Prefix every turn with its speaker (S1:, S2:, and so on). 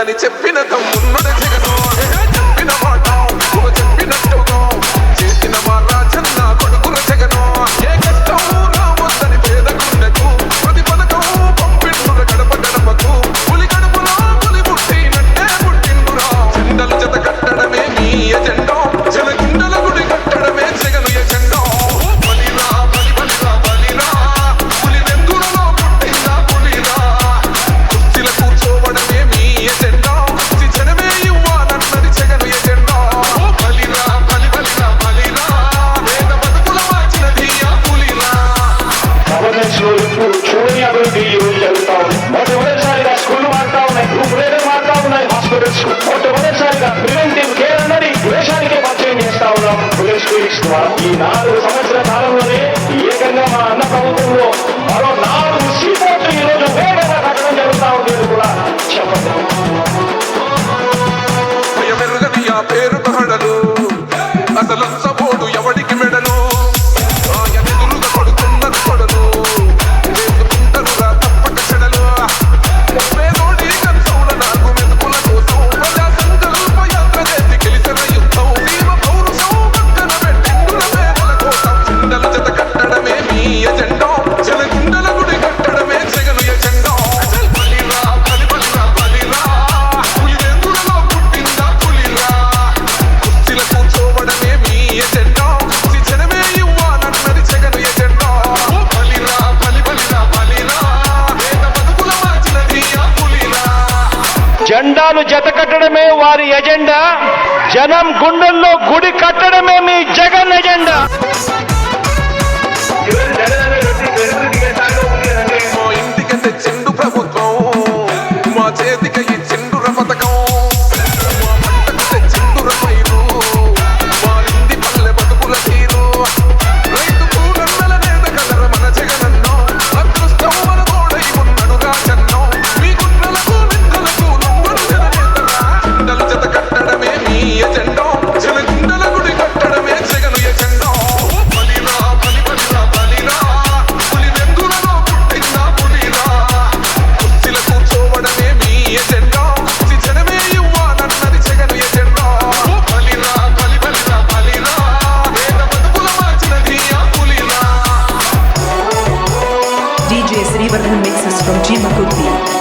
S1: ఉందని చెప్పిన
S2: శూన్య అభివృద్ధి ఈ రోజు జరుగుతా ఉంది. మొట్టమొదటిసారిగా స్కూల్ మారుతా ఉన్నాయి. గ్రూప్ లీడర్ మారుతా ఉన్నాయి. హాస్పిటల్స్. మొట్టమొదటిసారిగా ప్రివెంటివ్ కేర్ అన్నది దేశానికి పరిచయం ఈ నాలుగు సంవత్సరాలు జెండాలు జతకట్టడమే వారి ఎజెండా. జనం గుండెల్లో గుడి కట్టడమే మీ Jagan agenda.
S3: from Jima Goodby.